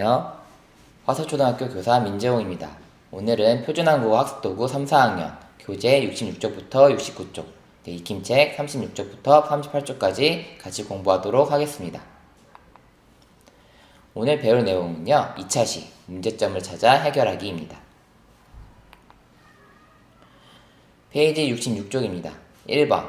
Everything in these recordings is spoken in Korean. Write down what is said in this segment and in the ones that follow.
안녕하세요. 화서초등학교 교사 민재홍입니다. 오늘은 표준한국어 학습도구 3, 4학년 교재 66쪽부터 69쪽, 네, 익힘책 36쪽부터 38쪽까지 같이 공부하도록 하겠습니다. 오늘 배울 내용은요, 2차시 문제점을 찾아 해결하기입니다. 페이지 66쪽입니다. 1번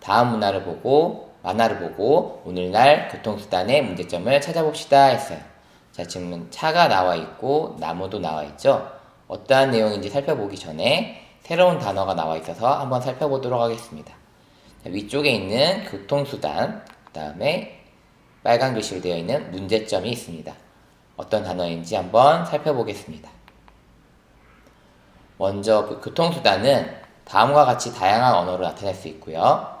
다음 문화를 보고 만화를 보고 오늘날 교통수단의 문제점을 찾아봅시다 했어요. 자 지금은 차가 나와 있고 나무도 나와 있죠. 어떠한 내용인지 살펴보기 전에 새로운 단어가 나와 있어서 한번 살펴보도록 하겠습니다. 자, 위쪽에 있는 교통수단 그 다음에 빨간 글씨로 되어 있는 문제점이 있습니다. 어떤 단어인지 한번 살펴보겠습니다. 먼저 그 교통수단은 다음과 같이 다양한 언어로 나타낼 수 있고요.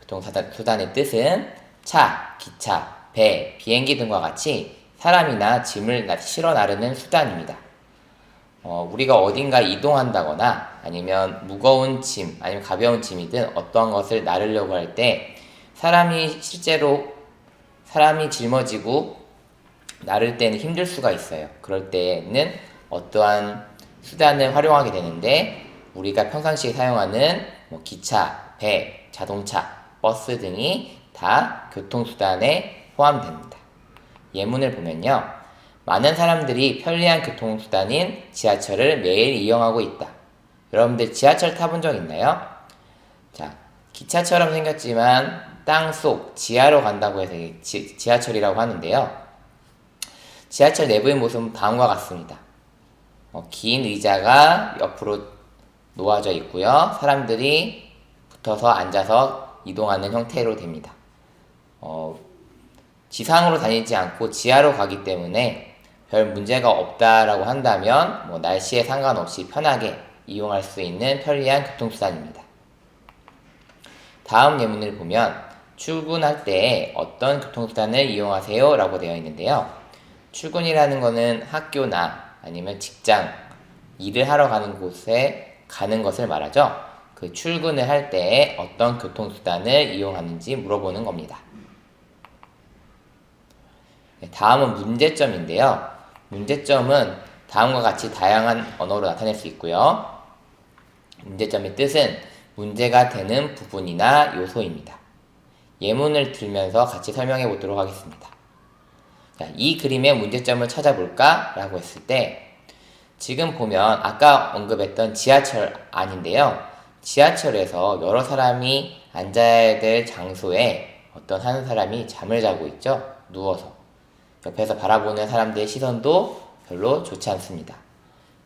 교통수단의 뜻은 차, 기차, 배, 비행기 등과 같이 사람이나 짐을 실어 나르는 수단입니다. 어, 우리가 어딘가 이동한다거나 아니면 무거운 짐, 아니면 가벼운 짐이든 어떠한 것을 나르려고 할 때 사람이 실제로 사람이 짊어지고 나를 때는 힘들 수가 있어요. 그럴 때는 어떠한 수단을 활용하게 되는데 우리가 평상시에 사용하는 뭐 기차, 배, 자동차, 버스 등이 다 교통수단에 포함됩니다. 예문을 보면요. 많은 사람들이 편리한 교통수단인 지하철을 매일 이용하고 있다. 여러분들 지하철 타본 적 있나요? 자, 기차처럼 생겼지만 땅 속 지하로 간다고 해서 지, 지하철이라고 하는데요. 지하철 내부의 모습은 다음과 같습니다. 어, 긴 의자가 옆으로 놓아져 있고요. 사람들이 붙어서 앉아서 이동하는 형태로 됩니다. 어, 지상으로 다니지 않고 지하로 가기 때문에 별 문제가 없다라고 한다면 뭐 날씨에 상관없이 편하게 이용할 수 있는 편리한 교통수단입니다. 다음 예문을 보면 출근할 때 어떤 교통수단을 이용하세요? 라고 되어 있는데요. 출근이라는 것은 학교나 아니면 직장, 일을 하러 가는 곳에 가는 것을 말하죠. 그 출근을 할 때 어떤 교통수단을 이용하는지 물어보는 겁니다. 네, 다음은 문제점인데요. 문제점은 다음과 같이 다양한 언어로 나타낼 수 있고요. 문제점의 뜻은 문제가 되는 부분이나 요소입니다. 예문을 들면서 같이 설명해 보도록 하겠습니다. 자, 이 그림의 문제점을 찾아볼까? 라고 했을 때 지금 보면 아까 언급했던 지하철 안인데요. 지하철에서 여러 사람이 앉아야 될 장소에 어떤 한 사람이 잠을 자고 있죠. 누워서. 옆에서 바라보는 사람들의 시선도 별로 좋지 않습니다.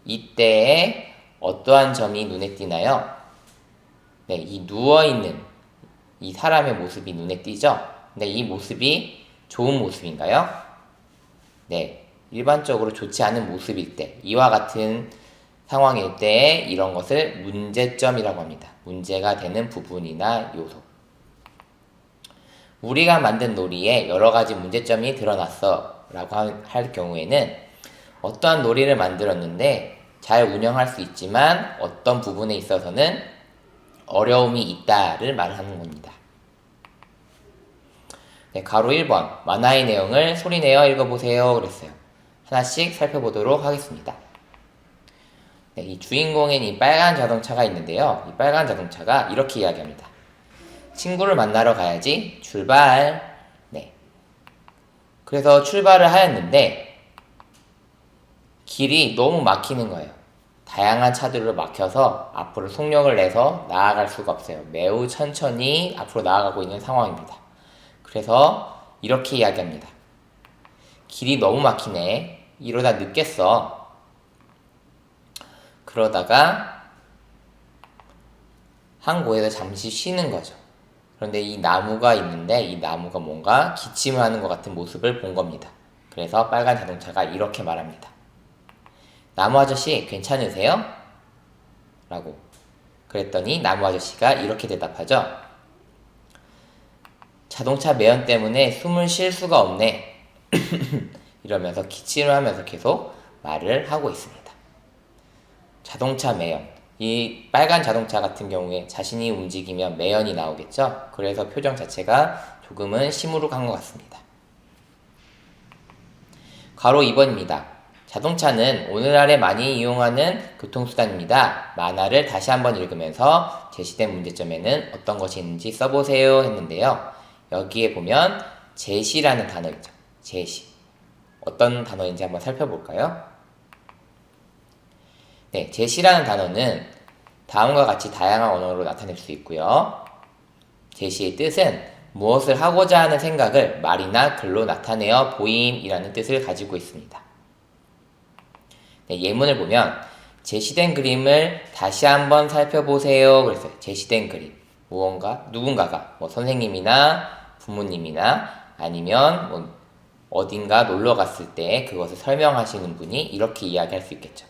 이때에 어떠한 점이 눈에 띄나요? 네, 이 누워있는 이 사람의 모습이 눈에 띄죠? 근데 이 모습이 좋은 모습인가요? 네, 일반적으로 좋지 않은 모습일 때, 이와 같은 상황일 때 이런 것을 문제점이라고 합니다. 문제가 되는 부분이나 요소. 우리가 만든 놀이에 여러 가지 문제점이 드러났어 라고 할 경우에는 어떠한 놀이를 만들었는데 잘 운영할 수 있지만 어떤 부분에 있어서는 어려움이 있다를 말하는 겁니다. 네, 가로 1번 만화의 내용을 소리내어 읽어보세요 그랬어요. 하나씩 살펴보도록 하겠습니다. 네, 이 주인공인 이 빨간 자동차가 있는데요. 이 빨간 자동차가 이렇게 이야기합니다. 친구를 만나러 가야지. 출발. 네. 그래서 출발을 하였는데 길이 너무 막히는 거예요. 다양한 차들로 막혀서 앞으로 속력을 내서 나아갈 수가 없어요. 매우 천천히 앞으로 나아가고 있는 상황입니다. 그래서 이렇게 이야기합니다. 길이 너무 막히네. 이러다 늦겠어. 그러다가 한 곳에서 잠시 쉬는 거죠. 그런데 이 나무가 있는데 이 나무가 뭔가 기침을 하는 것 같은 모습을 본 겁니다. 그래서 빨간 자동차가 이렇게 말합니다. 나무 아저씨 괜찮으세요? 라고 그랬더니 나무 아저씨가 이렇게 대답하죠. 자동차 매연 때문에 숨을 쉴 수가 없네. 이러면서 기침을 하면서 계속 말을 하고 있습니다. 자동차 매연. 이 빨간 자동차 같은 경우에 자신이 움직이면 매연이 나오겠죠? 그래서 표정 자체가 조금은 시무룩한 것 같습니다. 가로 2번입니다. 자동차는 오늘날에 많이 이용하는 교통수단입니다. 만화를 다시 한번 읽으면서 제시된 문제점에는 어떤 것이 있는지 써보세요 했는데요. 여기에 보면 제시라는 단어 있죠. 제시. 어떤 단어인지 한번 살펴볼까요? 네, 제시라는 단어는 다음과 같이 다양한 언어로 나타낼 수 있고요. 제시의 뜻은 무엇을 하고자 하는 생각을 말이나 글로 나타내어 보임이라는 뜻을 가지고 있습니다. 네, 예문을 보면 제시된 그림을 다시 한번 살펴보세요. 그랬어요. 제시된 그림. 무언가 누군가가 뭐 선생님이나 부모님이나 아니면 뭐 어딘가 놀러 갔을 때 그것을 설명하시는 분이 이렇게 이야기할 수 있겠죠.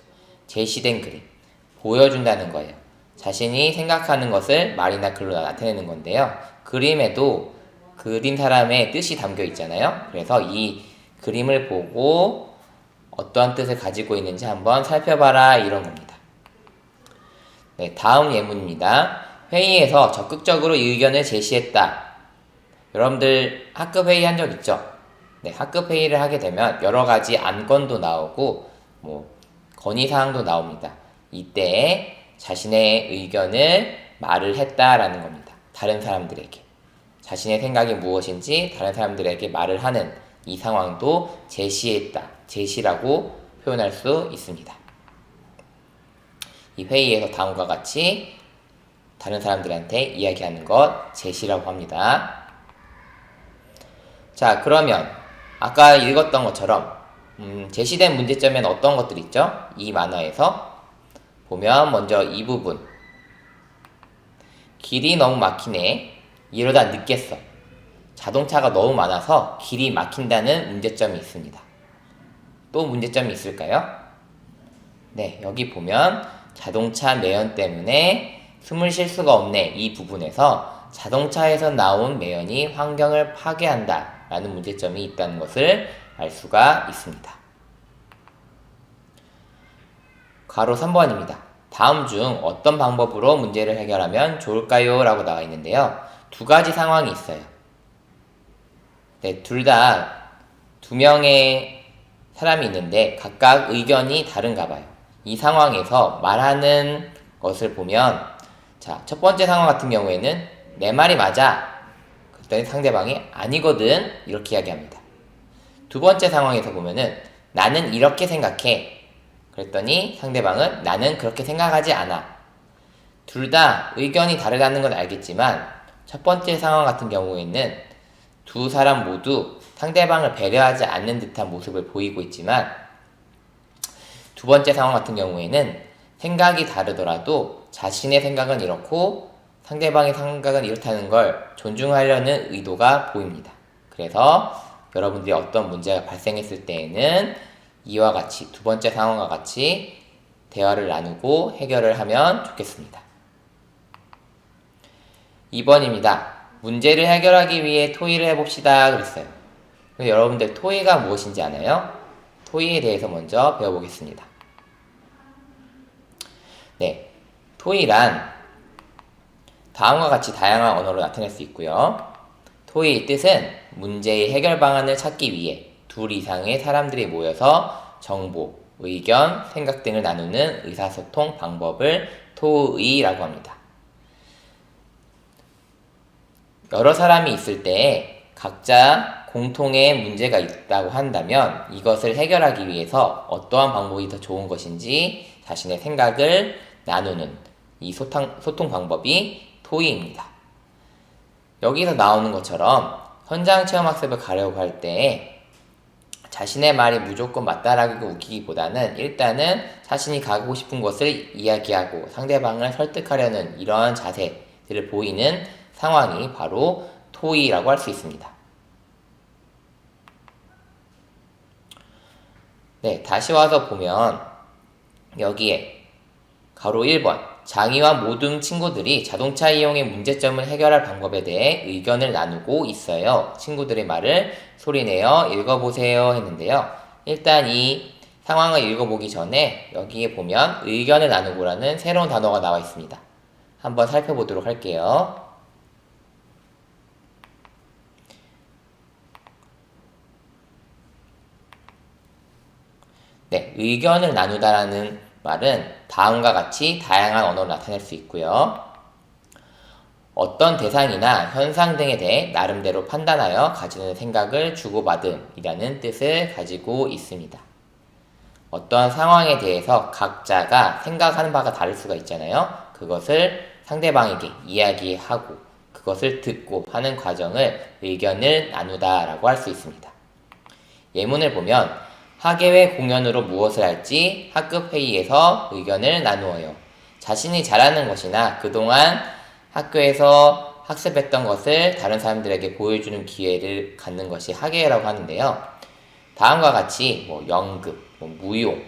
제시된 그림. 보여준다는 거예요. 자신이 생각하는 것을 말이나 글로 나타내는 건데요. 그림에도 그린 사람의 뜻이 담겨 있잖아요. 그래서 이 그림을 보고 어떠한 뜻을 가지고 있는지 한번 살펴봐라 이런 겁니다. 네, 다음 예문입니다. 회의에서 적극적으로 의견을 제시했다. 여러분들 학급 회의 한 적 있죠? 네, 학급 회의를 하게 되면 여러 가지 안건도 나오고 뭐 건의 사항도 나옵니다. 이때 자신의 의견을 말을 했다라는 겁니다. 다른 사람들에게. 자신의 생각이 무엇인지 다른 사람들에게 말을 하는 이 상황도 제시했다. 제시라고 표현할 수 있습니다. 이 회의에서 다음과 같이 다른 사람들한테 이야기하는 것 제시라고 합니다. 자, 그러면 아까 읽었던 것처럼 음, 제시된 문제점에는 어떤 것들이 있죠? 이 만화에서 보면 먼저 이 부분. 길이 너무 막히네. 이러다 늦겠어. 자동차가 너무 많아서 길이 막힌다는 문제점이 있습니다. 또 문제점이 있을까요? 네 여기 보면 자동차 매연 때문에 숨을 쉴 수가 없네. 이 부분에서 자동차에서 나온 매연이 환경을 파괴한다 라는 문제점이 있다는 것을 알 수가 있습니다. 가로 3번입니다. 다음 중 어떤 방법으로 문제를 해결하면 좋을까요? 라고 나와 있는데요. 두 가지 상황이 있어요. 네, 둘 다 두 명의 사람이 있는데 각각 의견이 다른가 봐요. 이 상황에서 말하는 것을 보면 자, 첫 번째 상황 같은 경우에는 내 말이 맞아. 그랬더니 상대방이 아니거든 이렇게 이야기합니다. 두 번째 상황에서 보면은 나는 이렇게 생각해. 그랬더니 상대방은 나는 그렇게 생각하지 않아. 둘 다 의견이 다르다는 건 알겠지만 첫 번째 상황 같은 경우에는 두 사람 모두 상대방을 배려하지 않는 듯한 모습을 보이고 있지만 두 번째 상황 같은 경우에는 생각이 다르더라도 자신의 생각은 이렇고 상대방의 생각은 이렇다는 걸 존중하려는 의도가 보입니다. 그래서 여러분들이 어떤 문제가 발생했을 때에는 이와 같이 두 번째 상황과 같이 대화를 나누고 해결을 하면 좋겠습니다. 2번입니다. 문제를 해결하기 위해 토의를 해봅시다. 그랬어요. 여러분들 토의가 무엇인지 아나요? 토의에 대해서 먼저 배워보겠습니다. 네. 토의란 다음과 같이 다양한 언어로 나타낼 수 있고요. 토의의 뜻은 문제의 해결 방안을 찾기 위해 둘 이상의 사람들이 모여서 정보, 의견, 생각 등을 나누는 의사소통 방법을 토의라고 합니다. 여러 사람이 있을 때 각자 공통의 문제가 있다고 한다면 이것을 해결하기 위해서 어떠한 방법이 더 좋은 것인지 자신의 생각을 나누는 이 소통, 소통 방법이 토의입니다. 여기서 나오는 것처럼 현장 체험 학습을 가려고 할 때 자신의 말이 무조건 맞다라고 웃기기보다는 일단은 자신이 가고 싶은 것을 이야기하고 상대방을 설득하려는 이러한 자세들을 보이는 상황이 바로 토의라고 할 수 있습니다. 네, 다시 와서 보면 여기에 가로 1번 장이와 모든 친구들이 자동차 이용의 문제점을 해결할 방법에 대해 의견을 나누고 있어요. 친구들의 말을 소리내어 읽어보세요 했는데요. 일단 이 상황을 읽어보기 전에 여기에 보면 의견을 나누고라는 새로운 단어가 나와 있습니다. 한번 살펴보도록 할게요. 네, 의견을 나누다라는 말은 다음과 같이 다양한 언어로 나타낼 수 있고요. 어떤 대상이나 현상 등에 대해 나름대로 판단하여 가지는 생각을 주고받음이라는 뜻을 가지고 있습니다. 어떠한 상황에 대해서 각자가 생각하는 바가 다를 수가 있잖아요. 그것을 상대방에게 이야기하고 그것을 듣고 하는 과정을 의견을 나누다라고 할 수 있습니다. 예문을 보면 학예회 공연으로 무엇을 할지 학급 회의에서 의견을 나누어요. 자신이 잘하는 것이나 그동안 학교에서 학습했던 것을 다른 사람들에게 보여주는 기회를 갖는 것이 학예회라고 하는데요. 다음과 같이 뭐 연극, 뭐 무용,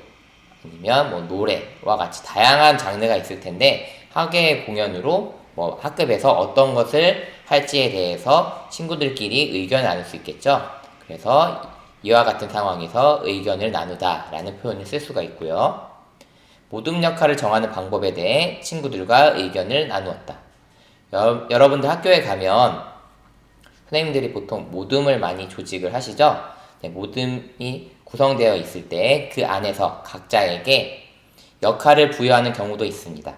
아니면 뭐 노래와 같이 다양한 장르가 있을 텐데 학예 공연으로 뭐 학급에서 어떤 것을 할지에 대해서 친구들끼리 의견을 나눌 수 있겠죠. 그래서 이와 같은 상황에서 의견을 나누다라는 표현을 쓸 수가 있고요. 모둠 역할을 정하는 방법에 대해 친구들과 의견을 나누었다. 여, 여러분들 학교에 가면 선생님들이 보통 모둠을 많이 조직을 하시죠? 네, 모둠이 구성되어 있을 때 그 안에서 각자에게 역할을 부여하는 경우도 있습니다.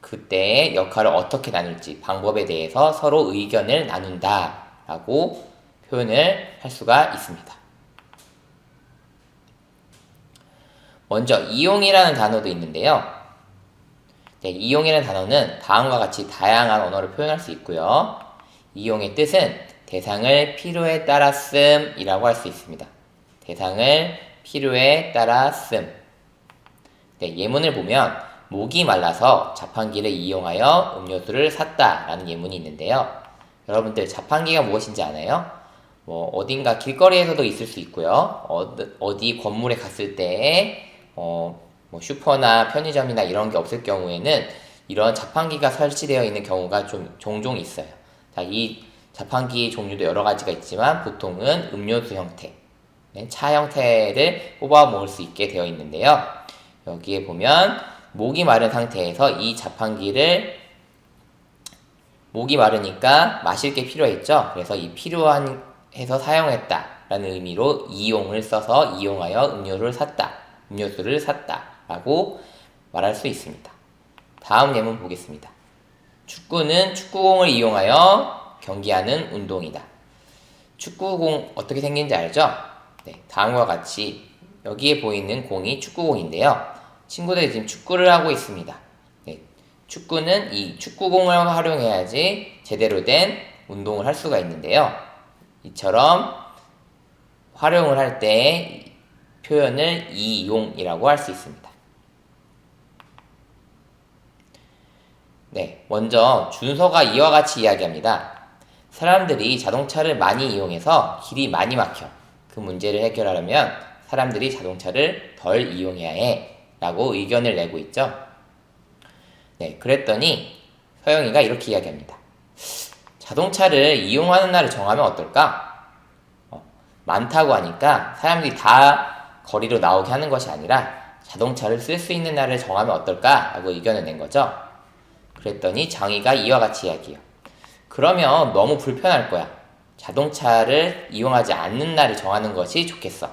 그때 역할을 어떻게 나눌지 방법에 대해서 서로 의견을 나눈다 라고 표현을 할 수가 있습니다. 먼저 이용이라는 단어도 있는데요. 네, 이용이라는 단어는 다음과 같이 다양한 언어를 표현할 수 있고요. 이용의 뜻은 대상을 필요에 따라 씀이라고 할 수 있습니다. 대상을 필요에 따라 씀. 네, 예문을 보면 목이 말라서 자판기를 이용하여 음료수를 샀다라는 예문이 있는데요. 여러분들 자판기가 무엇인지 아나요? 뭐 어딘가 길거리에서도 있을 수 있고요. 어디, 건물에 갔을 때 어, 뭐 슈퍼나 편의점이나 이런 게 없을 경우에는 이런 자판기가 설치되어 있는 경우가 좀 종종 있어요. 자, 이 자판기 종류도 여러 가지가 있지만 보통은 음료수 형태, 네, 차 형태를 뽑아 먹을 수 있게 되어 있는데요. 여기에 보면 목이 마른 상태에서 이 자판기를 목이 마르니까 마실 게 필요했죠. 그래서 이 필요한 해서 사용했다라는 의미로 이용을 써서 이용하여 음료를 샀다. 음료수를 샀다. 라고 말할 수 있습니다. 다음 예문 보겠습니다. 축구는 축구공을 이용하여 경기하는 운동이다. 축구공 어떻게 생긴지 알죠? 네, 다음과 같이 여기에 보이는 공이 축구공인데요. 친구들이 지금 축구를 하고 있습니다. 네, 축구는 이 축구공을 활용해야지 제대로 된 운동을 할 수가 있는데요. 이처럼 활용을 할 때 표현을 이용이라고 할 수 있습니다. 네, 먼저 준서가 이와 같이 이야기합니다. 사람들이 자동차를 많이 이용해서 길이 많이 막혀. 그 문제를 해결하려면 사람들이 자동차를 덜 이용해야 해. 라고 의견을 내고 있죠. 네, 그랬더니 서영이가 이렇게 이야기합니다. 자동차를 이용하는 날을 정하면 어떨까? 어, 많다고 하니까 사람들이 다 거리로 나오게 하는 것이 아니라 자동차를 쓸 수 있는 날을 정하면 어떨까? 라고 의견을 낸 거죠. 그랬더니 장이가 이와 같이 이야기해요. 그러면 너무 불편할 거야. 자동차를 이용하지 않는 날을 정하는 것이 좋겠어.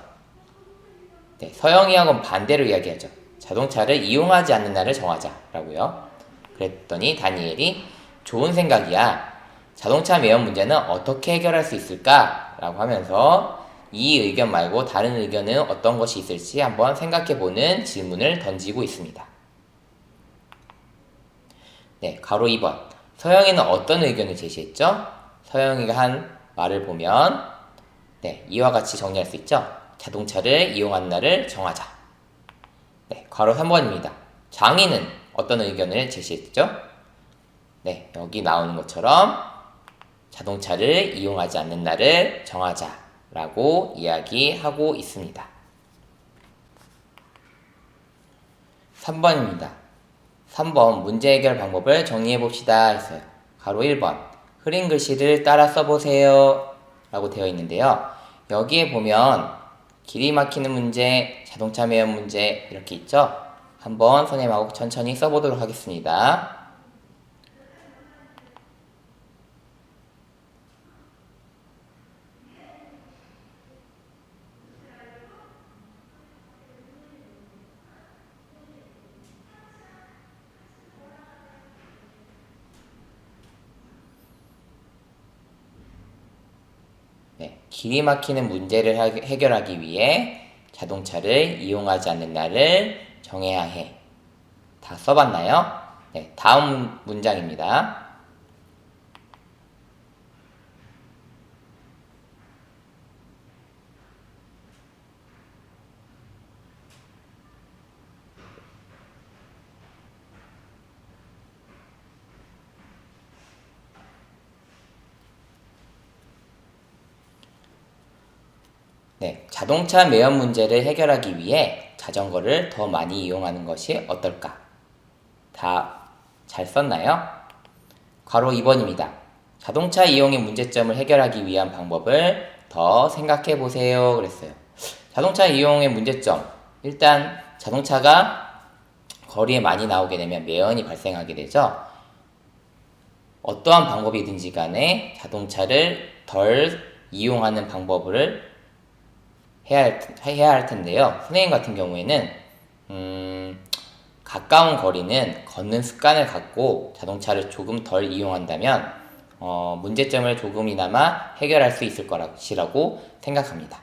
네, 서영이하고는 반대로 이야기하죠. 자동차를 이용하지 않는 날을 정하자라고요. 그랬더니 다니엘이 좋은 생각이야. 자동차 매연 문제는 어떻게 해결할 수 있을까? 라고 하면서 이 의견 말고 다른 의견은 어떤 것이 있을지 한번 생각해 보는 질문을 던지고 있습니다. 네, 가로 2번. 서영이는 어떤 의견을 제시했죠? 서영이가 한 말을 보면 네, 이와 같이 정리할 수 있죠? 자동차를 이용한 날을 정하자. 네, 괄호 3번입니다. 장인은 어떤 의견을 제시했죠? 네, 여기 나오는 것처럼 자동차를 이용하지 않는 날을 정하자 라고 이야기하고 있습니다. 3번입니다. 3번 문제 해결 방법을 정리해 봅시다 했어요. 가로 1번 흐린 글씨를 따라 써보세요 라고 되어 있는데요. 여기에 보면 길이 막히는 문제, 자동차 매연 문제 이렇게 있죠? 한번 선생님하고 천천히 써보도록 하겠습니다. 네, 길이 막히는 문제를 하- 해결하기 위해 자동차를 이용하지 않는 날을 정해야 해. 다 써봤나요? 네, 다음 문장입니다. 네, 자동차 매연 문제를 해결하기 위해 자전거를 더 많이 이용하는 것이 어떨까? 다 잘 썼나요? 괄호 2번입니다. 자동차 이용의 문제점을 해결하기 위한 방법을 더 생각해 보세요. 그랬어요. 자동차 이용의 문제점. 일단 자동차가 거리에 많이 나오게 되면 매연이 발생하게 되죠. 어떠한 방법이든지 간에 자동차를 덜 이용하는 방법을 해야 할, 해야 할 텐데요. 선생님 같은 경우에는, 음, 가까운 거리는 걷는 습관을 갖고 자동차를 조금 덜 이용한다면, 어, 문제점을 조금이나마 해결할 수 있을 것이라고 생각합니다.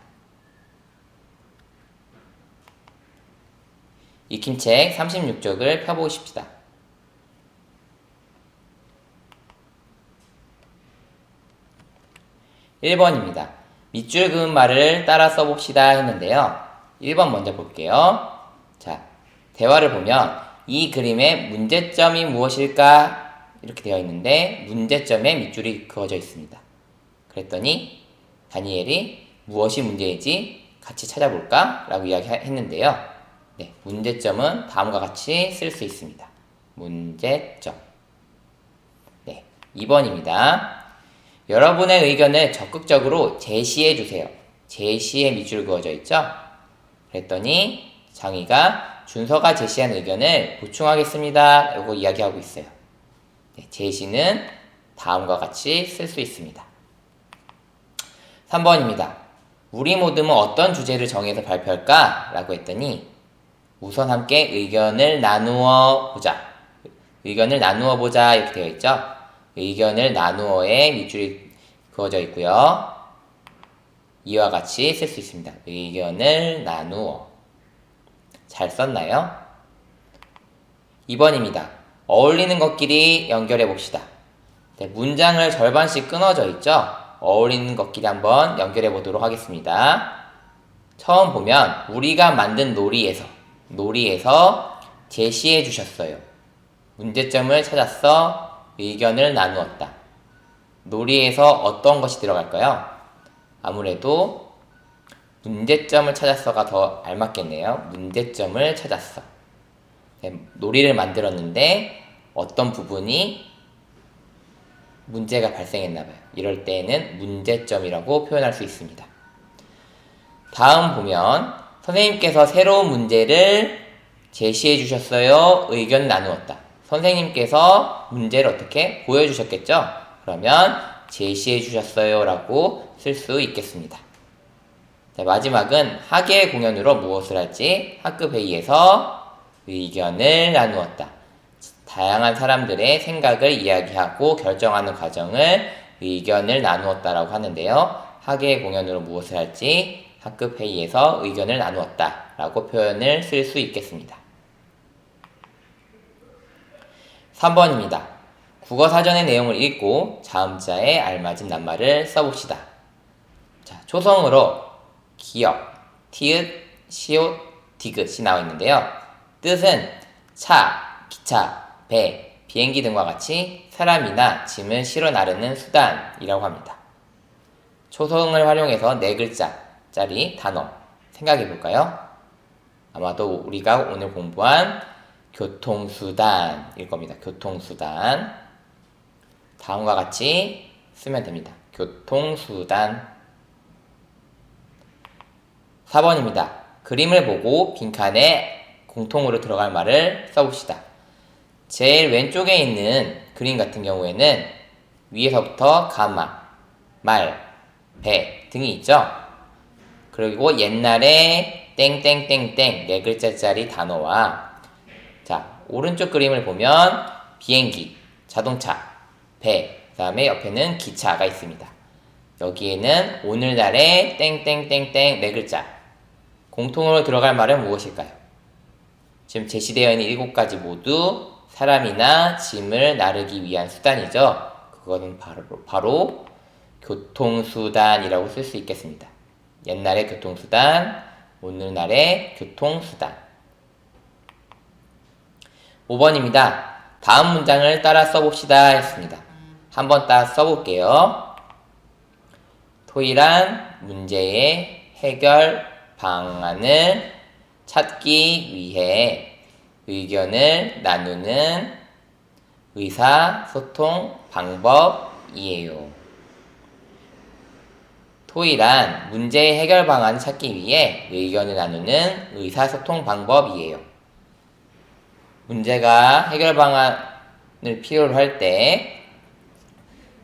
익힌 책 36쪽을 펴보십시다. 1번입니다. 밑줄 그은 말을 따라 써봅시다 했는데요. 1번 먼저 볼게요. 자, 대화를 보면 이 그림의 문제점이 무엇일까? 이렇게 되어 있는데 문제점에 밑줄이 그어져 있습니다. 그랬더니 다니엘이 무엇이 문제인지 같이 찾아볼까? 라고 이야기했는데요. 네, 문제점은 다음과 같이 쓸 수 있습니다. 문제점. 네, 2번입니다. 여러분의 의견을 적극적으로 제시해 주세요. 제시에 밑줄 그어져 있죠? 그랬더니 장의가 준서가 제시한 의견을 보충하겠습니다. 라고 이야기하고 있어요. 네, 제시는 다음과 같이 쓸 수 있습니다. 3번입니다. 우리 모두는 어떤 주제를 정해서 발표할까? 라고 했더니 우선 함께 의견을 나누어 보자. 의견을 나누어 보자. 이렇게 되어 있죠? 의견을 나누어에 밑줄이 그어져 있고요. 이와 같이 쓸 수 있습니다. 의견을 나누어. 잘 썼나요? 2번입니다. 어울리는 것끼리 연결해 봅시다. 네, 문장을 절반씩 끊어져 있죠? 어울리는 것끼리 한번 연결해 보도록 하겠습니다. 처음 보면 우리가 만든 놀이에서 놀이에서 제시해 주셨어요. 문제점을 찾았어 의견을 나누었다. 놀이에서 어떤 것이 들어갈까요? 아무래도 문제점을 찾았어가 더 알맞겠네요. 문제점을 찾았어. 네, 놀이를 만들었는데 어떤 부분이 문제가 발생했나봐요. 이럴 때에는 문제점이라고 표현할 수 있습니다. 다음 보면 선생님께서 새로운 문제를 제시해 주셨어요. 의견 나누었다. 선생님께서 문제를 어떻게 보여주셨겠죠? 그러면 제시해 주셨어요. 라고 쓸 수 있겠습니다. 자, 마지막은 학예 공연으로 무엇을 할지 학급 회의에서 의견을 나누었다. 다양한 사람들의 생각을 이야기하고 결정하는 과정을 의견을 나누었다라고 하는데요. 학예 공연으로 무엇을 할지 학급 회의에서 의견을 나누었다라고 표현을 쓸 수 있겠습니다. 3번입니다. 국어 사전의 내용을 읽고 자음자에 알맞은 낱말을 써봅시다. 자, 초성으로 기역, 티읕, 시옷, 디귿이 나와 있는데요. 뜻은 차, 기차, 배, 비행기 등과 같이 사람이나 짐을 실어 나르는 수단이라고 합니다. 초성을 활용해서 네 글자짜리 단어 생각해 볼까요? 아마도 우리가 오늘 공부한 교통수단일 겁니다. 교통수단. 다음과 같이 쓰면 됩니다. 교통수단. 4번입니다. 그림을 보고 빈칸에 공통으로 들어갈 말을 써봅시다. 제일 왼쪽에 있는 그림 같은 경우에는 위에서부터 가마, 말, 배 등이 있죠. 그리고 옛날에 땡땡땡땡 네 글자짜리 단어와 자 오른쪽 그림을 보면 비행기, 자동차, 배, 그 다음에 옆에는 기차가 있습니다. 여기에는 오늘날의 땡땡땡땡 네 글자. 공통으로 들어갈 말은 무엇일까요? 지금 제시되어 있는 일곱 가지 모두 사람이나 짐을 나르기 위한 수단이죠. 그거는 바로, 바로 교통수단이라고 쓸 수 있겠습니다. 옛날의 교통수단, 오늘날의 교통수단. 5번입니다. 다음 문장을 따라 써봅시다 했습니다. 한번 따라 써볼게요. 토일한 문제의 해결 방안을 찾기 위해 의견을 나누는 의사소통 방법이에요. 토일한 문제의 해결 방안을 찾기 위해 의견을 나누는 의사소통 방법이에요. 문제가 해결 방안을 필요로 할 때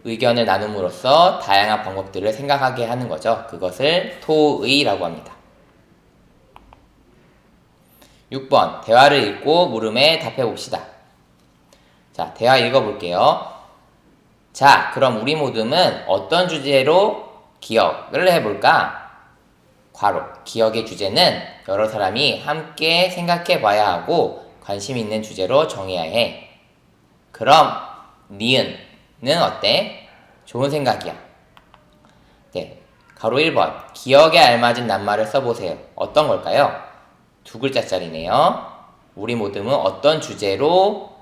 의견을 나눔으로써 다양한 방법들을 생각하게 하는 거죠. 그것을 토의라고 합니다. 6번 대화를 읽고 물음에 답해 봅시다. 자, 대화 읽어 볼게요. 자, 그럼 우리 모둠은 어떤 주제로 기억을 해볼까? 과로. 기억의 주제는 여러 사람이 함께 생각해 봐야 하고 관심 있는 주제로 정해야 해. 그럼 니은는 어때? 좋은 생각이야. 네. 가로 1번. 기억에 알맞은 낱말을 써보세요. 어떤 걸까요? 두 글자짜리네요. 우리 모둠은 어떤 주제로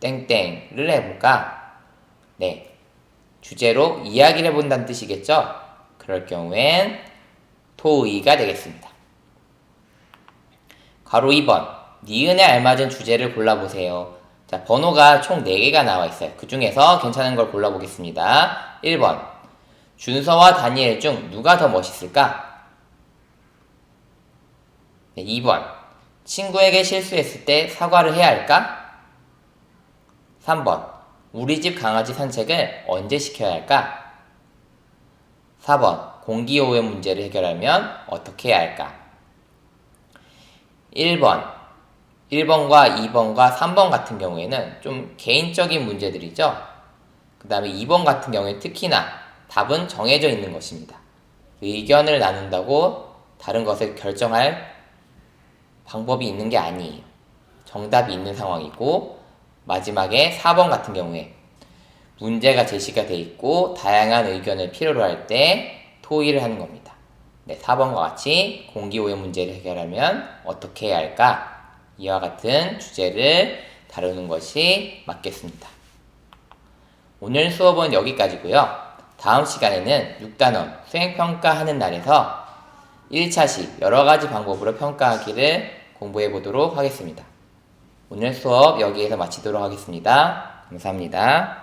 땡땡을 해볼까? 네. 주제로 이야기를 해본다는 뜻이겠죠? 그럴 경우엔 토의가 되겠습니다. 가로 2번. 니은에 알맞은 주제를 골라보세요. 자, 번호가 총 4개가 나와 있어요. 그 중에서 괜찮은 걸 골라보겠습니다. 1번. 준서와 다니엘 중 누가 더 멋있을까? 네, 2번. 친구에게 실수했을 때 사과를 해야 할까? 3번. 우리 집 강아지 산책을 언제 시켜야 할까? 4번. 공기오염 문제를 해결하면 어떻게 해야 할까? 1번. 1번과 2번과 3번 같은 경우에는 좀 개인적인 문제들이죠. 그 다음에 2번 같은 경우에 특히나 답은 정해져 있는 것입니다. 의견을 나눈다고 다른 것을 결정할 방법이 있는 게 아니에요. 정답이 있는 상황이고 마지막에 4번 같은 경우에 문제가 제시가 돼 있고 다양한 의견을 필요로 할 때 토의를 하는 겁니다. 네, 4번과 같이 공기오염 문제를 해결하면 어떻게 해야 할까? 이와 같은 주제를 다루는 것이 맞겠습니다. 오늘 수업은 여기까지고요. 다음 시간에는 6단원 수행평가하는 날에서 1차시 여러 가지 방법으로 평가하기를 공부해 보도록 하겠습니다. 오늘 수업 여기에서 마치도록 하겠습니다. 감사합니다.